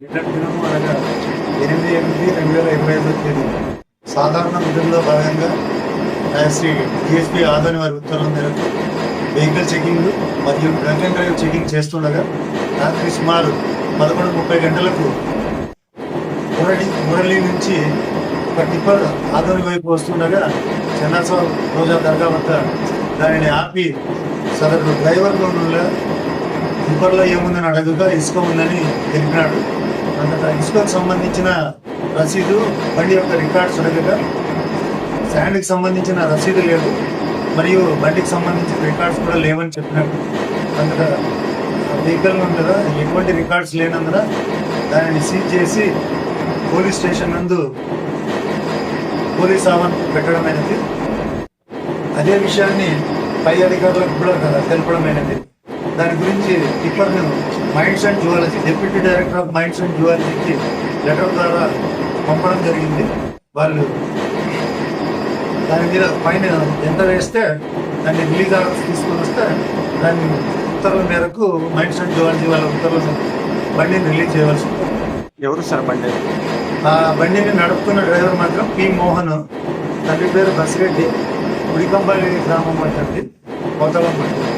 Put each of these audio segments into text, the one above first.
నిన్నటి దినము అనగా ఎనిమిది ఎనిమిది రెండు వేల ఇరవై ఐదో తేదీ సాధారణ విధుల్లో భాగంగా శ్రీ డిఎస్పీ ఆదోని వారి ఉత్తర్వుల మేరకు వెహికల్ చెకింగ్ మరియు డ్రంక్ అండ్ డ్రైవ్ చెకింగ్ చేస్తుండగా రాత్రి సుమారు పదకొండు ముప్పై గంటలకు మురళి మురళి నుంచి ఒక టిప్పర్ ఆదోని వైపు వస్తుండగా చెన్నాసా రోజా దర్గా వద్ద దానిని ఆపి సదరు డ్రైవర్లో ఉన్న టిప్పర్లో ఏముందని అడగగా ఇసుక ఉందని తెలిపినాడు. ఇసుకకు సంబంధించిన రసీదు బండి యొక్క రికార్డ్స్ ఉండగా శాండ్కి సంబంధించిన రసీదు లేదు. మరియు బండికి సంబంధించిన రికార్డ్స్ కూడా లేవని చెప్పినట్టు. అంతటా వెహికల్ ఉండగా ఎటువంటి రికార్డ్స్ లేనందున దానిని సీజ్ చేసి పోలీస్ స్టేషన్ నందు పోలీస్ ఆవరణ పెట్టడమైనది. అదే విషయాన్ని పై అధికారులకు కూడా తెలపడమైనది. దాని గురించి టిప్పర్ను mines and zoology deputy director of mines and జువాలజీకి letter ద్వారా పంపడం జరిగింది. వాళ్ళు దాని మీద పైన ఎంత వేస్తే దాన్ని రిలీజ్ ఆర్డర్స్ తీసుకొని వస్తే దాన్ని ఉత్తర్వుల మేరకు మైండ్స్ అండ్ జువాలజీ వాళ్ళ ఉత్తర్వులు బండిని రిలీజ్ చేయవలసి ఎవరు సార్ బండి? ఆ బండిని నడుపుతున్న డ్రైవర్ మాత్రం పి మోహన్. తండ్రి పేరు బసిరెడ్డి. ఉడికంపల్లి గ్రామం అంటుంది కోతలం మండలం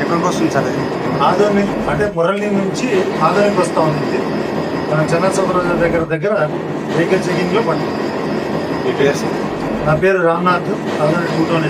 ఎక్కడికి వస్తుంది సార్ ఇది ఆదోని అంటే మురళి నుంచి ఆదోనికి వస్తా ఉంది. మన చంద్రశేఖర దగ్గర దగ్గర వెహికల్ చెకింగ్లో పట్టింది మీ పేరు సార్? నా పేరు రామ్నాథ్ ఆదోని టూ టౌన్